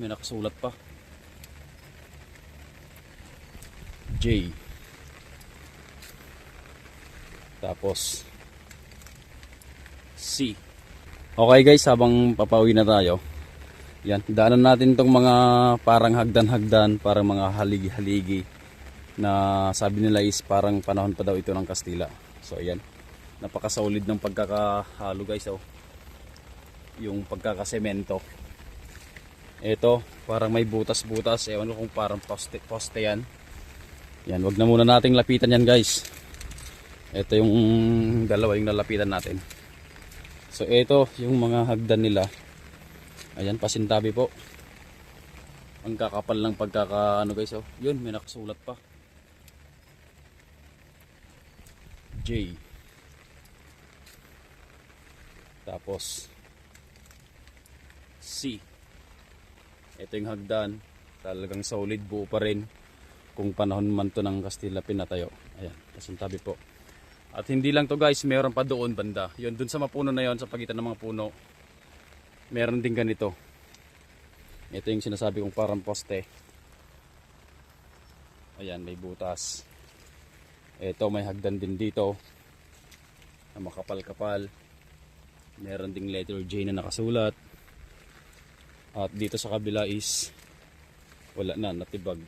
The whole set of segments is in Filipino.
May nakasulat pa. J. Tapos C. Okay guys, habang papauwi na tayo. Yan, daanan natin tong mga parang hagdan-hagdan, parang mga haligi-haligi na sabi nila is parang panahon pa daw ito ng Kastila. So ayan, napakasolid ng pagkakahalo guys. Oh. Yung pagkakasemento. Ito, parang may butas-butas. Ewan ko kung parang poste, poste yan. Yan, wag na muna nating lapitan yan guys. Ito yung dalawa yung nalapitan natin. So ito yung mga hagdan nila. Ayan, pasintabi po. Ang kakapal ng pagkaka ano guys oh. Yun, may nakasulat pa. J. Tapos C. Ito yung hagdan. Talagang solid buo pa rin. Kung panahon man to ng Kastila pinatayo. Ayan, pasintabi po. At hindi lang to guys, meron pa doon banda. Yun, dun sa mapuno na yon sa pagitan ng mga puno. Meron din ganito. Ito yung sinasabi kong parang poste. Ayan, may butas. Ito, may hagdan din dito. Na makapal-kapal. Meron ding letter J na nakasulat. At dito sa kabila is wala na, natibag.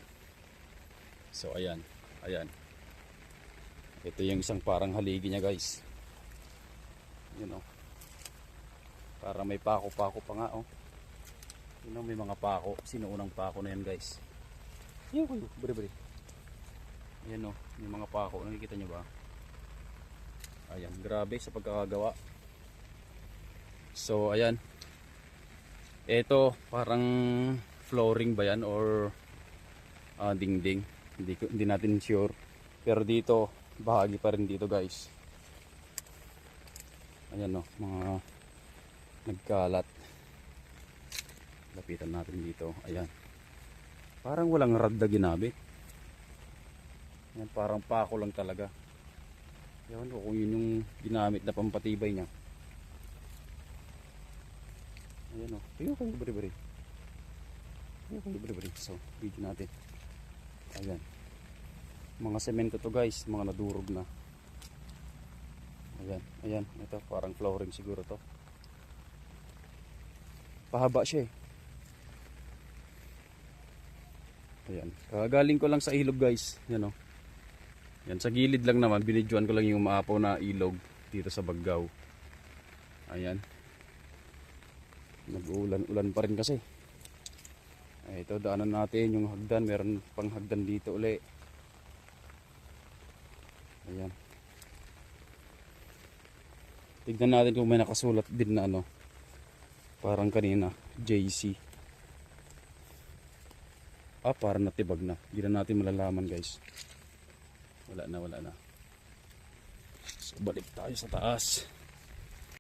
So, ayan. Ayan. Ito yung isang parang haligi niya guys. Yun oh. Para may pako-pako pa nga oh. Yun oh, may mga pako. Sino unang pako na yan guys? Yan ko bari bari. Yan oh, may mga pako. Nakikita nyo ba? Ayan, grabe sa pagkakagawa. So, ayan. Ito, parang flooring ba yan or ah, dingding. Hindi, hindi natin sure. Pero dito, bahagi pa rin dito guys. Ayan no, mga nagkalat. Lapitan natin dito. Ayan. Parang walang rad na ginamit. Yan, parang pako lang talaga. Ewan ko kung yun yung ginamit na pampatibay niya. Ayan o. Ayun kayo bari-bari. Ayun kayo bari-bari. So, video natin. Ayan. Mga semento to guys. Mga nadurog na. Ayan. Ayan. Ito parang flooring siguro to. Pahaba siya eh. Ayan. Kagaling ko lang sa ilog guys. Yan o. Yan sa gilid lang naman. Binidyoan ko lang yung maapaw na ilog dito sa Baggaw. Ayan. Nag-ulan-ulan pa rin kasi. Ay, ito daanan natin yung hagdan. Meron pang hagdan dito uli. Ayan. Tignan natin kung may nakasulat din na ano. Parang kanina. JC. Ah, parang natibag na. Hindi na natin malalaman guys. Wala na, wala na. So, balik tayo sa taas.